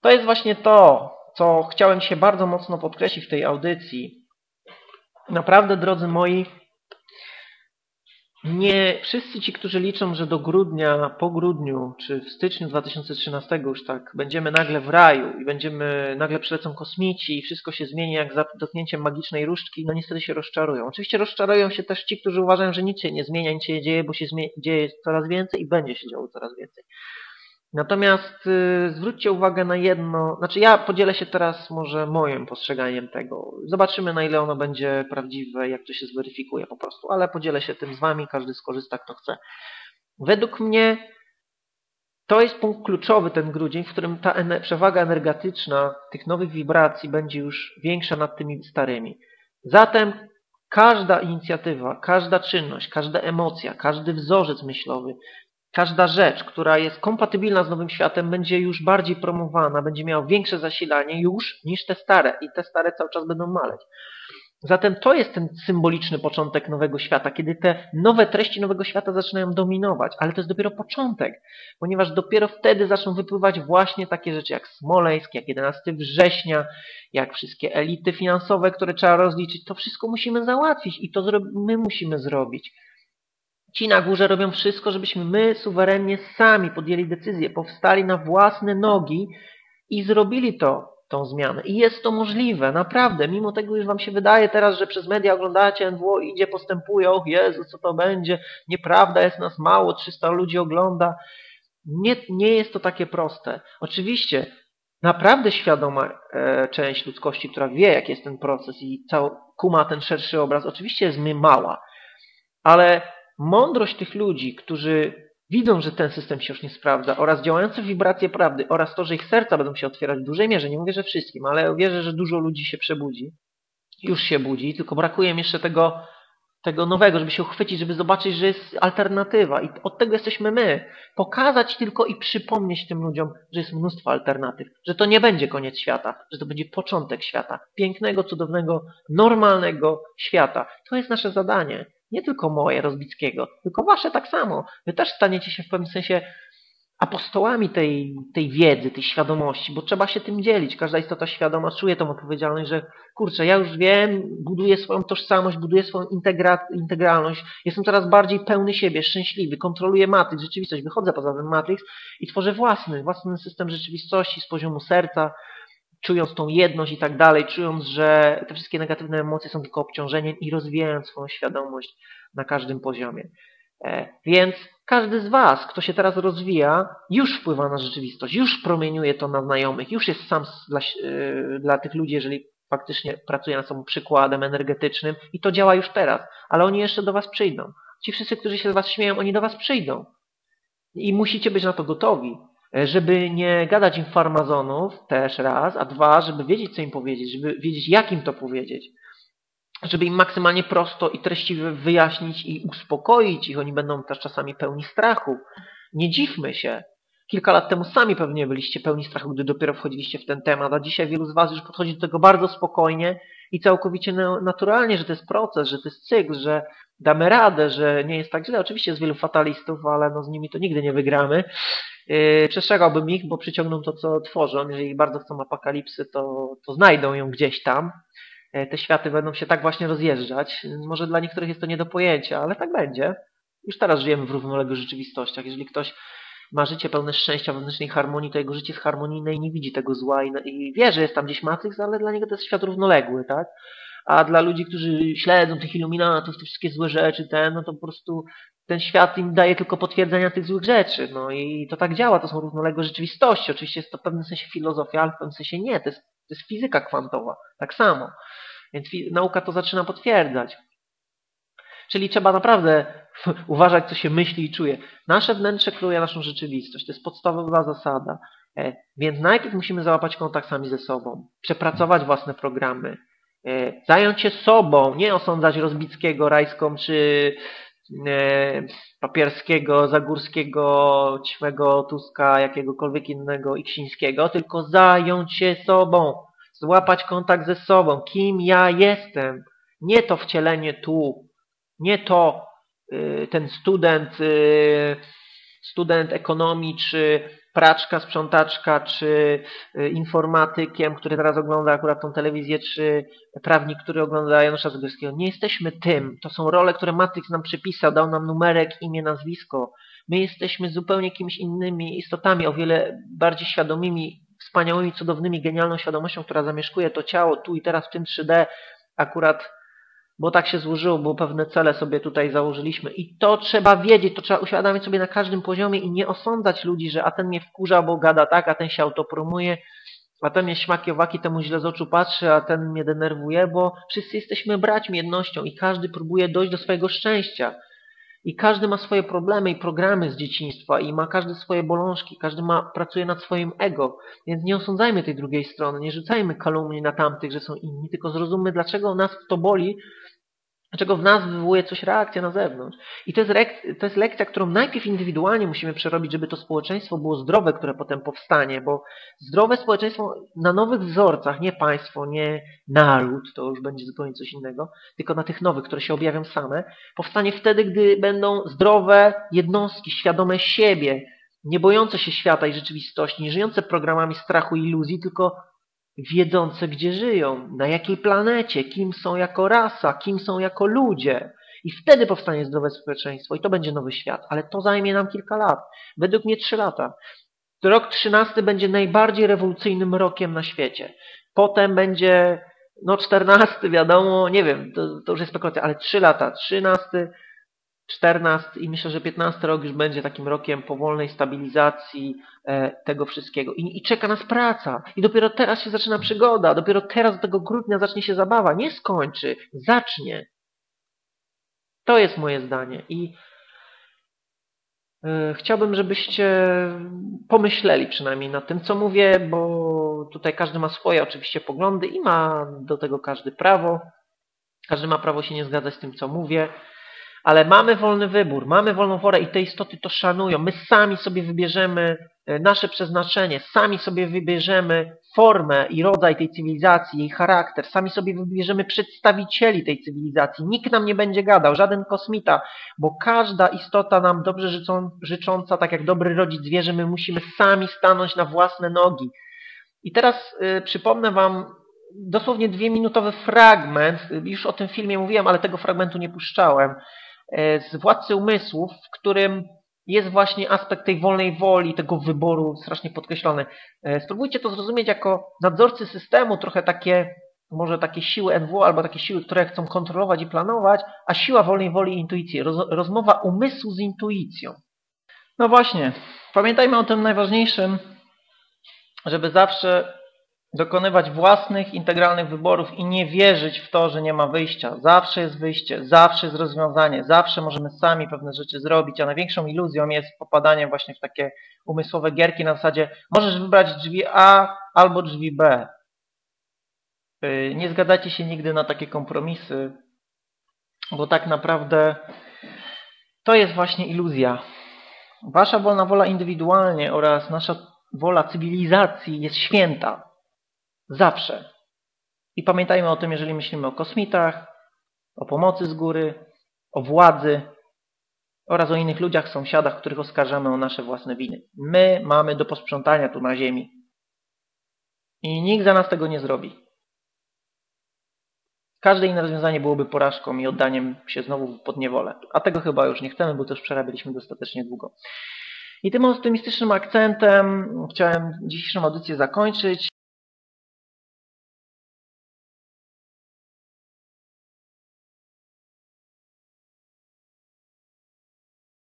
to jest właśnie to, co chciałem się bardzo mocno podkreślić w tej audycji. Naprawdę, drodzy moi, nie wszyscy ci, którzy liczą, że do grudnia, po grudniu, czy w styczniu 2013 już tak, będziemy nagle w raju i będziemy, nagle przylecą kosmici i wszystko się zmieni jak za dotknięciem magicznej różdżki, no niestety się rozczarują. Oczywiście rozczarują się też ci, którzy uważają, że nic się nie zmienia, nic się nie dzieje, bo się dzieje coraz więcej i będzie się działo coraz więcej. Natomiast y, zwróćcie uwagę na jedno, znaczy ja podzielę się teraz może moim postrzeganiem tego. Zobaczymy na ile ono będzie prawdziwe, jak to się zweryfikuje po prostu, ale podzielę się tym z Wami, każdy skorzysta kto chce. Według mnie to jest punkt kluczowy ten grudzień, w którym ta ener przewaga energetyczna tych nowych wibracji będzie już większa nad tymi starymi. Zatem każda inicjatywa, każda czynność, każda emocja, każdy wzorzec myślowy każda rzecz, która jest kompatybilna z nowym światem, będzie już bardziej promowana, będzie miała większe zasilanie już niż te stare i te stare cały czas będą maleć. Zatem to jest ten symboliczny początek nowego świata, kiedy te nowe treści nowego świata zaczynają dominować, ale to jest dopiero początek, ponieważ dopiero wtedy zaczną wypływać właśnie takie rzeczy jak Smoleńsk, jak 11 września, jak wszystkie elity finansowe, które trzeba rozliczyć. To wszystko musimy załatwić i to my musimy zrobić. Ci na górze robią wszystko, żebyśmy my suwerennie sami podjęli decyzję, powstali na własne nogi i zrobili to, tą zmianę. I jest to możliwe, naprawdę. Mimo tego, już wam się wydaje teraz, że przez media oglądacie, NWO idzie, postępuje, och Jezu, co to będzie, nieprawda, jest nas mało, 300 ludzi ogląda. Nie, nie jest to takie proste. Oczywiście naprawdę świadoma e, część ludzkości, która wie, jaki jest ten proces i cał, kuma ten szerszy obraz, oczywiście jest my mała. Ale mądrość tych ludzi, którzy widzą, że ten system się już nie sprawdza oraz działające wibracje prawdy oraz to, że ich serca będą się otwierać w dużej mierze, nie mówię, że wszystkim, ale wierzę, że dużo ludzi się przebudzi, już się budzi, tylko brakuje mi jeszcze tego, tego nowego, żeby się uchwycić, żeby zobaczyć, że jest alternatywa i od tego jesteśmy my. Pokazać tylko i przypomnieć tym ludziom, że jest mnóstwo alternatyw, że to nie będzie koniec świata, że to będzie początek świata, pięknego, cudownego, normalnego świata. To jest nasze zadanie. Nie tylko moje, Rozbickiego, tylko wasze tak samo. Wy też staniecie się w pewnym sensie apostołami tej, tej wiedzy, tej świadomości, bo trzeba się tym dzielić. Każda istota świadoma czuje tą odpowiedzialność, że kurczę, ja już wiem, buduję swoją tożsamość, buduję swoją integra integralność, jestem coraz bardziej pełny siebie, szczęśliwy, kontroluję Matrix, rzeczywistość, wychodzę poza ten Matrix i tworzę własny, własny system rzeczywistości z poziomu serca, czując tą jedność i tak dalej, czując, że te wszystkie negatywne emocje są tylko obciążeniem i rozwijając swoją świadomość na każdym poziomie. E, więc każdy z Was, kto się teraz rozwija, już wpływa na rzeczywistość, już promieniuje to na znajomych, już jest sam dla, e, dla tych ludzi, jeżeli faktycznie pracuje nad sobą przykładem energetycznym i to działa już teraz, ale oni jeszcze do Was przyjdą. Ci wszyscy, którzy się z Was śmieją, oni do Was przyjdą. I musicie być na to gotowi. E, żeby nie gadać im farmazonów też raz, a dwa, żeby wiedzieć, co im powiedzieć, żeby wiedzieć, jak im to powiedzieć. Żeby im maksymalnie prosto i treściwie wyjaśnić i uspokoić ich. Oni będą też czasami pełni strachu. Nie dziwmy się. Kilka lat temu sami pewnie byliście pełni strachu, gdy dopiero wchodziliście w ten temat, a dzisiaj wielu z Was już podchodzi do tego bardzo spokojnie i całkowicie naturalnie, że to jest proces, że to jest cykl, że damy radę, że nie jest tak źle. Oczywiście jest wielu fatalistów, ale no z nimi to nigdy nie wygramy. Yy, przestrzegałbym ich, bo przyciągną to, co tworzą. Jeżeli bardzo chcą apokalipsy, to, to znajdą ją gdzieś tam. Yy, te światy będą się tak właśnie rozjeżdżać. Może dla niektórych jest to nie do pojęcia, ale tak będzie. Już teraz żyjemy w równoległych rzeczywistościach. Jeżeli ktoś ma życie pełne szczęścia, wewnętrznej harmonii, to jego życie jest harmonijne i nie widzi tego zła i, i wie, że jest tam gdzieś Matrix, ale dla niego to jest świat równoległy, tak? A dla ludzi, którzy śledzą tych iluminatów, te wszystkie złe rzeczy, ten, no to po prostu ten świat im daje tylko potwierdzenia tych złych rzeczy. No i to tak działa, to są równoległe rzeczywistości. Oczywiście jest to w pewnym sensie filozofia, ale w pewnym sensie nie. To jest, to jest fizyka kwantowa, tak samo. Więc nauka to zaczyna potwierdzać. Czyli trzeba naprawdę uważać, co się myśli i czuje. Nasze wnętrze kruje naszą rzeczywistość. To jest podstawowa zasada. E, więc najpierw musimy załapać kontakt sami ze sobą, przepracować własne programy, e, zająć się sobą, nie osądzać Rozbickiego, Rajską czy e, Papierskiego, Zagórskiego, Ćmego, Tuska, jakiegokolwiek innego Iksińskiego, tylko zająć się sobą, złapać kontakt ze sobą, kim ja jestem. Nie to wcielenie tu, nie to ten student, y, student ekonomii czy praczka, sprzątaczka, czy y, informatykiem, który teraz ogląda akurat tą telewizję, czy prawnik, który ogląda Janusza Zagórskiego. Nie jesteśmy tym. To są role, które Matrix nam przypisał, dał nam numerek, imię, nazwisko. My jesteśmy zupełnie kimś innymi istotami, o wiele bardziej świadomymi, wspaniałymi, cudownymi, genialną świadomością, która zamieszkuje to ciało tu i teraz w tym 3D, akurat bo tak się złożyło, bo pewne cele sobie tutaj założyliśmy. I to trzeba wiedzieć, to trzeba uświadamiać sobie na każdym poziomie i nie osądzać ludzi, że a ten mnie wkurza, bo gada tak, a ten się autopromuje, a ten mnie śmaki owaki, temu źle z oczu patrzy, a ten mnie denerwuje, bo wszyscy jesteśmy braćmi, jednością i każdy próbuje dojść do swojego szczęścia. I każdy ma swoje problemy i programy z dzieciństwa i ma każdy swoje bolączki, każdy ma, pracuje nad swoim ego. Więc nie osądzajmy tej drugiej strony, nie rzucajmy kalumni na tamtych, że są inni, tylko zrozummy, dlaczego nas to boli, Dlaczego w nas wywołuje coś reakcja na zewnątrz. I to jest, to jest lekcja, którą najpierw indywidualnie musimy przerobić, żeby to społeczeństwo było zdrowe, które potem powstanie, bo zdrowe społeczeństwo na nowych wzorcach, nie państwo, nie naród, to już będzie zupełnie coś innego, tylko na tych nowych, które się objawią same, powstanie wtedy, gdy będą zdrowe jednostki, świadome siebie, nie bojące się świata i rzeczywistości, nie żyjące programami strachu i iluzji, tylko wiedzące, gdzie żyją, na jakiej planecie, kim są jako rasa, kim są jako ludzie. I wtedy powstanie zdrowe społeczeństwo i to będzie nowy świat. Ale to zajmie nam kilka lat. Według mnie trzy lata. Rok trzynasty będzie najbardziej rewolucyjnym rokiem na świecie. Potem będzie, no czternasty wiadomo, nie wiem, to, to już jest spekulacja, ale trzy lata. Trzynasty, 14 i myślę, że 15 rok już będzie takim rokiem powolnej stabilizacji e, tego wszystkiego. I, I, czeka nas praca. I dopiero teraz się zaczyna przygoda. Dopiero teraz do tego grudnia zacznie się zabawa. Nie skończy. Zacznie. To jest moje zdanie. I e, chciałbym, żebyście pomyśleli przynajmniej nad tym, co mówię, bo tutaj każdy ma swoje oczywiście poglądy i ma do tego każdy prawo. Każdy ma prawo się nie zgadzać z tym, co mówię. Ale mamy wolny wybór, mamy wolną wolę i te istoty to szanują. My sami sobie wybierzemy e, nasze przeznaczenie, sami sobie wybierzemy formę i rodzaj tej cywilizacji, jej charakter, sami sobie wybierzemy przedstawicieli tej cywilizacji. Nikt nam nie będzie gadał, żaden kosmita, bo każda istota nam dobrze życzą, życząca, tak jak dobry rodzic wie, że my musimy sami stanąć na własne nogi. I teraz y, przypomnę Wam dosłownie dwie minutowy fragment, już o tym filmie mówiłem, ale tego fragmentu nie puszczałem, E, z Władcy Umysłów, w którym jest właśnie aspekt tej wolnej woli, tego wyboru strasznie podkreślony. E, spróbujcie to zrozumieć jako nadzorcy systemu, trochę takie, może takie siły NW albo takie siły, które chcą kontrolować i planować, a siła wolnej woli i intuicji. Roz, rozmowa umysłu z intuicją. No właśnie, pamiętajmy o tym najważniejszym, żeby zawsze dokonywać własnych, integralnych wyborów i nie wierzyć w to, że nie ma wyjścia. Zawsze jest wyjście, zawsze jest rozwiązanie, zawsze możemy sami pewne rzeczy zrobić, a największą iluzją jest popadanie właśnie w takie umysłowe gierki na zasadzie możesz wybrać drzwi A albo drzwi B. Y, nie zgadzajcie się nigdy na takie kompromisy, bo tak naprawdę to jest właśnie iluzja. Wasza wolna wola indywidualnie oraz nasza wola cywilizacji jest święta. Zawsze. I pamiętajmy o tym, jeżeli myślimy o kosmitach, o pomocy z góry, o władzy oraz o innych ludziach, sąsiadach, których oskarżamy o nasze własne winy. My mamy do posprzątania tu na ziemi. I nikt za nas tego nie zrobi. Każde inne rozwiązanie byłoby porażką i oddaniem się znowu pod niewolę. A tego chyba już nie chcemy, bo też przerabialiśmy dostatecznie długo. I tym optymistycznym akcentem chciałem dzisiejszą audycję zakończyć.